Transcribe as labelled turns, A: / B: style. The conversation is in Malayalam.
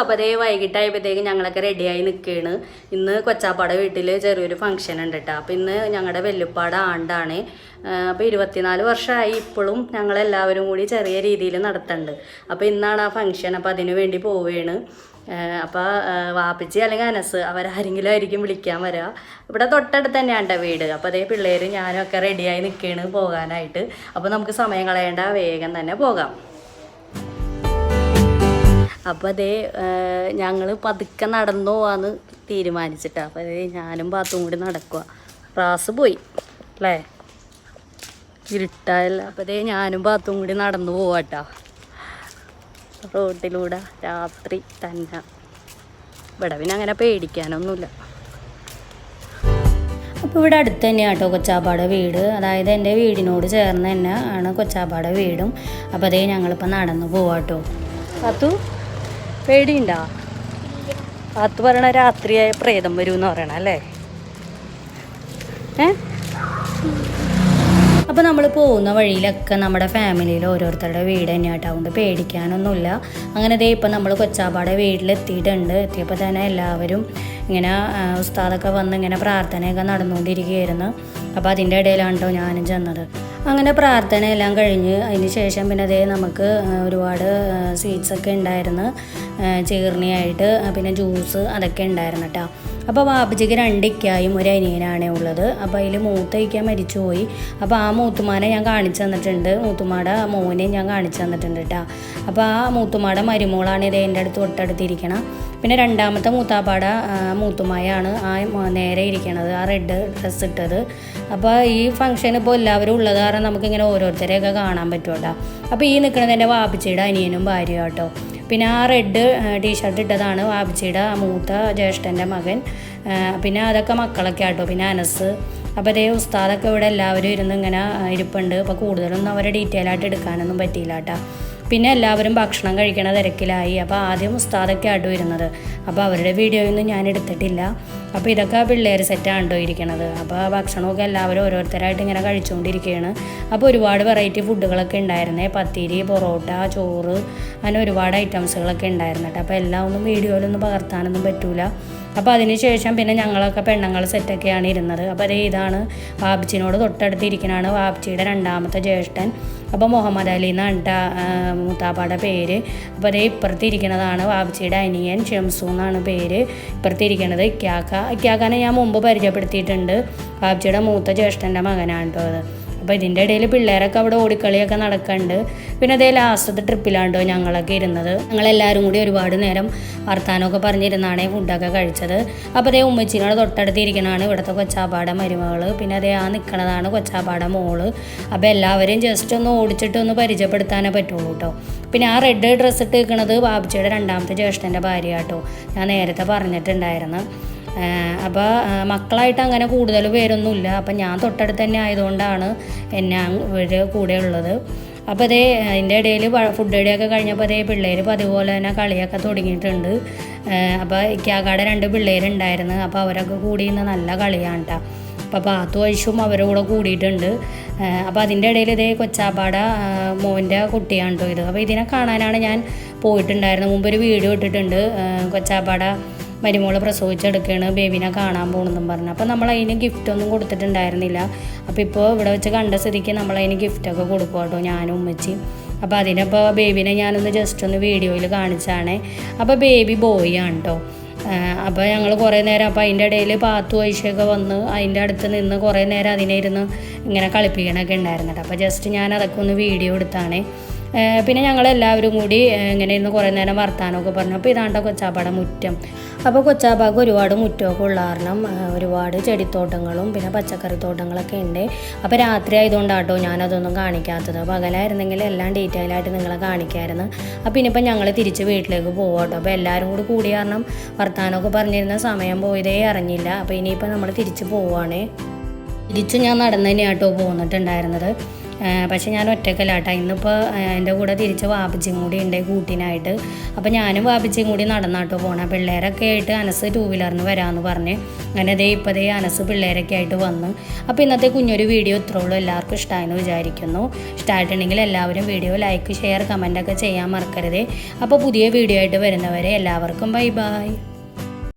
A: അപ്പോൾ അതേ വൈകിട്ടായപ്പോഴത്തേക്ക് ഞങ്ങളൊക്കെ റെഡിയായി നിൽക്കുകയാണ്. ഇന്ന് കൊച്ചാപ്പാടെ വീട്ടിൽ ചെറിയൊരു ഫംഗ്ഷൻ ഉണ്ട് കേട്ടോ അപ്പോൾ ഇന്ന് ഞങ്ങളുടെ വെല്ലുപ്പാട് ആണ്ടാണ്. അപ്പോൾ ഇരുപത്തിനാല് വർഷമായി ഇപ്പോഴും ഞങ്ങളെല്ലാവരും കൂടി ചെറിയ രീതിയിൽ നടത്തുന്നുണ്ട് അപ്പോൾ ഇന്നാണ് ആ ഫംഗ്ഷൻ അപ്പോൾ അതിനു വേണ്ടി പോവുകയാണ് അപ്പോൾ വാപ്പച്ചി അല്ലെങ്കിൽ അനസ് അവരാരെങ്കിലും ആയിരിക്കും വിളിക്കാൻ വരിക ഇവിടെ തൊട്ടടുത്ത് തന്നെയാണ് എന്റെ വീട്. അപ്പോൾ അതേ പിള്ളേർ ഞാനും ഒക്കെ റെഡിയായി നിൽക്കുകയാണ് പോകാനായിട്ട്. അപ്പോൾ നമുക്ക് സമയം കളയേണ്ട വേഗം തന്നെ പോകാം. അപ്പോൾ അതേ ഞങ്ങൾ പതുക്കെ നടന്നു പോവാന്ന് തീരുമാനിച്ചിട്ടാ. അപ്പോൾ അതേ ഞാനും ബാത്തും കൂടി നടക്കുക ക്ലാസ് പോയി അല്ലേ? ഇരുട്ടായല്ല. അപ്പോൾ അതേ ഞാനും ബാത്തും കൂടി നടന്നു പോവാട്ടോ. റോട്ടിലൂടെ രാത്രി തന്നെ. ഇവിടെ പിന്നെ അങ്ങനെ പേടിക്കാനൊന്നുമില്ല. അപ്പോൾ ഇവിടെ അടുത്ത് തന്നെയാണ് കേട്ടോ കൊച്ചാപ്പാടെ വീട്. അതായത് എന്റെ വീടിനോട് ചേർന്ന് തന്നെ ആണ് കൊച്ചാപ്പാടെ വീടും. അപ്പോൾ അതേ ഞങ്ങളിപ്പോൾ നടന്നു പോവാട്ടോ. അതു പേടിയുണ്ടോ? അത് പറയണ രാത്രിയായ പ്രേതം വരും എന്ന് പറയണ അല്ലേ? ഏ? അപ്പോൾ നമ്മൾ പോകുന്ന വഴിയിലൊക്കെ നമ്മുടെ ഫാമിലിയിൽ ഓരോരുത്തരുടെ വീട് തന്നെയായിട്ട് അതുകൊണ്ട് പേടിക്കാനൊന്നുമില്ല. അങ്ങനെ ദേ ഇപ്പം നമ്മൾ കൊച്ചാപ്പാടെ വീട്ടിലെത്തിയിട്ടുണ്ട്. എത്തിയപ്പോൾ തന്നെ എല്ലാവരും ഇങ്ങനെ ഉസ്താദൊക്കെ വന്ന് ഇങ്ങനെ പ്രാർത്ഥനയൊക്കെ നടന്നുകൊണ്ടിരിക്കുകയായിരുന്നു. അപ്പോൾ അതിന്റെ ഇടയിലാണ് കേട്ടോ ഞാനും ചെന്നത്. അങ്ങനെ പ്രാർത്ഥന എല്ലാം കഴിഞ്ഞ് അതിന് ശേഷം പിന്നെ അതേ നമുക്ക് ഒരുപാട് സ്വീറ്റ്സൊക്കെ ഉണ്ടായിരുന്നു ചീർണിയായിട്ട് പിന്നെ ജ്യൂസ് അതൊക്കെ ഉണ്ടായിരുന്നു കേട്ടോ അപ്പോൾ വാപ്പച്ചിക്ക് രണ്ടിക്കായും ഒരു അനിയനാണ് ഉള്ളത്. അപ്പോൾ അതിൽ മൂത്ത ഇക്ക മരിച്ചുപോയി. അപ്പോൾ ആ മൂത്തുമാനെ ഞാൻ കാണിച്ചു തന്നിട്ടുണ്ട്. മൂത്തുമാടെ മോനെ ഞാൻ കാണിച്ചു തന്നിട്ടുണ്ട് കേട്ടോ അപ്പോൾ ആ മൂത്തുമാടെ മരുമോളാണ് ഇത് എന്റെ അടുത്ത് തൊട്ടടുത്തിരിക്കണം. പിന്നെ രണ്ടാമത്തെ മൂത്താപ്പാട മൂത്തുമായാണ് ആ നേരെ ഇരിക്കണത് ആ റെഡ് ഡ്രസ്സ് ഇട്ടത്. അപ്പോൾ ഈ ഫംഗ്ഷൻ ഇപ്പോൾ എല്ലാവരും ഉള്ളത് കാരണം നമുക്കിങ്ങനെ ഓരോരുത്തരെയൊക്കെ കാണാൻ പറ്റും കേട്ടോ അപ്പോൾ ഈ നിൽക്കുന്നത് എന്റെ വാപ്പിച്ചിയുടെ അനിയനും ഭാര്യയും കേട്ടോ പിന്നെ ആ റെഡ് ടീഷർട്ട് ഇട്ടതാണ് വാപ്പിച്ചിയുടെ മൂത്ത ജ്യേഷ്ഠന്റെ മകൻ. പിന്നെ അതൊക്കെ മക്കളൊക്കെ ആട്ടോ പിന്നെ അനസ്. അപ്പോൾ അതേ ഉസ്താദൊക്കെ ഇവിടെ എല്ലാവരും ഇരുന്ന് ഇങ്ങനെ ഇരിപ്പുണ്ട്. അപ്പോൾ കൂടുതലൊന്നും അവരെ ഡീറ്റെയിൽ ആയിട്ട് എടുക്കാനൊന്നും പറ്റിയില്ല കേട്ടോ പിന്നെ എല്ലാവരും ഭക്ഷണം കഴിക്കണ തിരക്കിലായി. അപ്പോൾ ആദ്യം ഉസ്താദൊക്കെ ആട്ടോ ഇരുന്നത്. അപ്പോൾ അവരുടെ വീഡിയോയൊന്നും ഞാൻ എടുത്തിട്ടില്ല. അപ്പോൾ ഇതൊക്കെ പിള്ളേർ സെറ്റാണ് കേട്ടോ ഇരിക്കണത്. അപ്പോൾ ആ ഭക്ഷണമൊക്കെ എല്ലാവരും ഓരോരുത്തരായിട്ട് ഇങ്ങനെ കഴിച്ചുകൊണ്ടിരിക്കുകയാണ് അപ്പോൾ ഒരുപാട് വെറൈറ്റി ഫുഡുകളൊക്കെ ഉണ്ടായിരുന്നേ പത്തിരി പൊറോട്ട ചോറ് അങ്ങനെ ഒരുപാട് ഐറ്റംസുകളൊക്കെ ഉണ്ടായിരുന്നു കേട്ടോ അപ്പോൾ എല്ലാം ഒന്നും വീഡിയോയിലൊന്നും പകർത്താനൊന്നും പറ്റൂല. അപ്പോൾ അതിന് ശേഷം പിന്നെ ഞങ്ങളൊക്കെ പെണ്ണുങ്ങൾ സെറ്റൊക്കെയാണ് ഇരുന്നത്. അപ്പോൾ അതേ ഇതാണ് വാപ്ചിനോട് തൊട്ടടുത്തിരിക്കണാണ് വാപ്ചിയുടെ രണ്ടാമത്തെ ജ്യേഷ്ഠൻ. അപ്പോൾ മുഹമ്മദ് അലി എന്നാണ് മൂത്താപ്പാടെ പേര്. അപ്പോൾ അതേ ഇപ്പുറത്തിരിക്കുന്നതാണ് വാപ്ചിയുടെ അനിയൻ ഷംസു എന്നാണ് പേര്. ഇപ്പുറത്തിരിക്കുന്നത് ഇക്യാക്ക. ഇക്യാക്കാനെ ഞാൻ മുമ്പ് പരിചയപ്പെടുത്തിയിട്ടുണ്ട്. വാപ്ചിയുടെ മൂത്ത ജ്യേഷ്ഠന്റെ മകനാണ് കേട്ടോ അത്. അപ്പോൾ ഇതിന്റെ ഇടയിൽ പിള്ളേരൊക്കെ അവിടെ ഓടിക്കളിയൊക്കെ നടക്കുന്നുണ്ട് പിന്നെ അതേ ലാസ്റ്റത്തെ ട്രിപ്പിലാണ്ടോ ഞങ്ങളൊക്കെ ഇരുന്നത്. ഞങ്ങളെല്ലാവരും കൂടി ഒരുപാട് നേരം വർത്താനമൊക്കെ പറഞ്ഞിരുന്നാണ് ഫുഡൊക്കെ കഴിച്ചത്. അപ്പോൾ അതേ ഉമ്മച്ചിനോട് തൊട്ടടുത്ത് ഇവിടുത്തെ കൊച്ചാപ്പാട മരുമകൾ പിന്നെ അതേ ആ നിൽക്കണതാണ് കൊച്ചാപാട മോൾ. അപ്പോൾ എല്ലാവരെയും ജസ്റ്റ് ഒന്ന് ഓടിച്ചിട്ട് ഒന്ന് പരിചയപ്പെടുത്താനേ പറ്റുള്ളൂ കേട്ടോ പിന്നെ ആ റെഡ് ഡ്രസ്സ് ഇട്ട് നിൽക്കുന്നത് രണ്ടാമത്തെ ജ്യേഷ്ഠന്റെ ഭാര്യ കേട്ടോ ഞാൻ നേരത്തെ പറഞ്ഞിട്ടുണ്ടായിരുന്നു. അപ്പോൾ മക്കളായിട്ട് അങ്ങനെ കൂടുതൽ പേരൊന്നുമില്ല. അപ്പം ഞാൻ തൊട്ടടുത്ത് തന്നെ ആയതുകൊണ്ടാണ് എന്നെ ഇവർ കൂടെ ഉള്ളത്. അപ്പോൾ അതേ അതിന്റെ ഇടയിൽ ഫുഡ് ഇടയൊക്കെ കഴിഞ്ഞപ്പോൾ അതേ പിള്ളേർ അതുപോലെ തന്നെ കളിയൊക്കെ തുടങ്ങിയിട്ടുണ്ട്. അപ്പോൾ ഇക്കാക്കാടെ രണ്ട് പിള്ളേരുണ്ടായിരുന്നു. അപ്പോൾ അവരൊക്കെ കൂടി ഇന്ന് നല്ല കളിയാണ് കേട്ടോ അപ്പോൾ പാത്തു വഴിച്ചും അവരുടെ കൂടെ കൂടിയിട്ടുണ്ട്. അപ്പോൾ അതിന്റെ ഇടയിൽ ഇതേ കൊച്ചാപ്പാട മോന്റെ കുട്ടിയാണ് കേട്ടോ ഇത്. അപ്പോൾ ഇതിനെ കാണാനാണ് ഞാൻ പോയിട്ടുണ്ടായിരുന്നത്. മുമ്പ് ഒരു വീഡിയോ ഇട്ടിട്ടുണ്ട്. കൊച്ചാപ്പാട മരുമോൾ പ്രസവിച്ചെടുക്കുകയാണ് ബേബിനെ കാണാൻ പോകണമെന്നും പറഞ്ഞു. അപ്പോൾ നമ്മൾ അതിന് ഗിഫ്റ്റൊന്നും കൊടുത്തിട്ടുണ്ടായിരുന്നില്ല. അപ്പോൾ ഇപ്പോൾ ഇവിടെ വെച്ച് കണ്ട സ്ഥിതിക്ക് നമ്മൾ അതിന് ഗിഫ്റ്റൊക്കെ കൊടുക്കും കേട്ടോ ഞാനും ഉമ്മച്ചി അപ്പോൾ അതിനപ്പോൾ ബേബിനെ ഞാനൊന്ന് ജസ്റ്റ് ഒന്ന് വീഡിയോയിൽ കാണിച്ചാണ്. അപ്പോൾ ബേബി ബോയ് ആണ് കേട്ടോ അപ്പോൾ ഞങ്ങൾ കുറേ നേരം അപ്പോൾ അതിന്റെ ഇടയിൽ പാത്തു വൈശയൊക്കെ വന്ന് അതിന്റെ അടുത്ത് നിന്ന് കുറേ നേരം അതിനെ ഇരുന്ന് ഇങ്ങനെ കളിപ്പിക്കണമൊക്കെ ഉണ്ടായിരുന്നു കേട്ടോ അപ്പോൾ ജസ്റ്റ് ഞാൻ അതൊക്കെ ഒന്ന് വീഡിയോ എടുത്താണ്. പിന്നെ ഞങ്ങളെല്ലാവരും കൂടി ഇങ്ങനെ ഇരുന്ന് കുറേ നേരം വർത്താനമൊക്കെ പറഞ്ഞു. അപ്പോൾ ഇതാണ്ട കൊച്ചാപ്പാടെ മുറ്റം. അപ്പോൾ കൊച്ചാപ്പാക്ക് ഒരുപാട് മുറ്റമൊക്കെ ഉള്ള കാരണം ഒരുപാട് ചെടിത്തോട്ടങ്ങളും പിന്നെ പച്ചക്കറിത്തോട്ടങ്ങളൊക്കെ ഉണ്ട്. അപ്പോൾ രാത്രി ആയതുകൊണ്ടാണ് ആയതുകൊണ്ടാട്ടോ ഞാനതൊന്നും കാണിക്കാത്തത്. പകലായിരുന്നെങ്കിൽ എല്ലാം ഡീറ്റെയിൽ ആയിട്ട് നിങ്ങളെ കാണിക്കായിരുന്നു. അപ്പോൾ ഇനിയിപ്പോൾ ഞങ്ങൾ തിരിച്ച് വീട്ടിലേക്ക് പോവാട്ടോ. അപ്പോൾ എല്ലാവരും കൂടി കൂടി കാരണം വർത്താനമൊക്കെ പറഞ്ഞിരുന്ന സമയം പോയതേ അറിഞ്ഞില്ല. അപ്പോൾ ഇനിയിപ്പോൾ നമ്മൾ തിരിച്ച് പോവുകയാണ് തിരിച്ചു ഞാൻ നടന്നു തന്നെയാട്ടോ പോന്നിട്ടുണ്ടായിരുന്നത്. പക്ഷെ ഞാൻ ഒറ്റക്കല്ലാട്ടോ ഇന്നിപ്പോൾ എന്റെ കൂടെ തിരിച്ച് വാപ്പിച്ചും കൂടി ഉണ്ട് കൂട്ടിനായിട്ട്. അപ്പോൾ ഞാനും വാപ്പിച്ചും കൂടി നടന്നാട്ടോ പോണേ. പിള്ളേരൊക്കെ ആയിട്ട് അനസ് ടൂ വീലറിന് വരാമെന്ന് പറഞ്ഞ്. അങ്ങനെ ദേ ഇപ്പോൾ അനസ് പിള്ളേരൊക്കെ ആയിട്ട് വന്ന്. അപ്പോൾ ഇന്നത്തെ കുഞ്ഞൊരു വീഡിയോ ഇത്രയുള്ളൂ എല്ലാവർക്കും ഇഷ്ടമായെന്ന് വിചാരിക്കുന്നു. ഇഷ്ടമായിട്ടുണ്ടെങ്കിൽ എല്ലാവരും വീഡിയോ ലൈക്ക് ഷെയർ കമന്റൊക്കെ ചെയ്യാൻ മറക്കരുത്. അപ്പോൾ പുതിയ വീഡിയോ ആയിട്ട് വരുന്നവരെ എല്ലാവർക്കും ബൈ ബൈ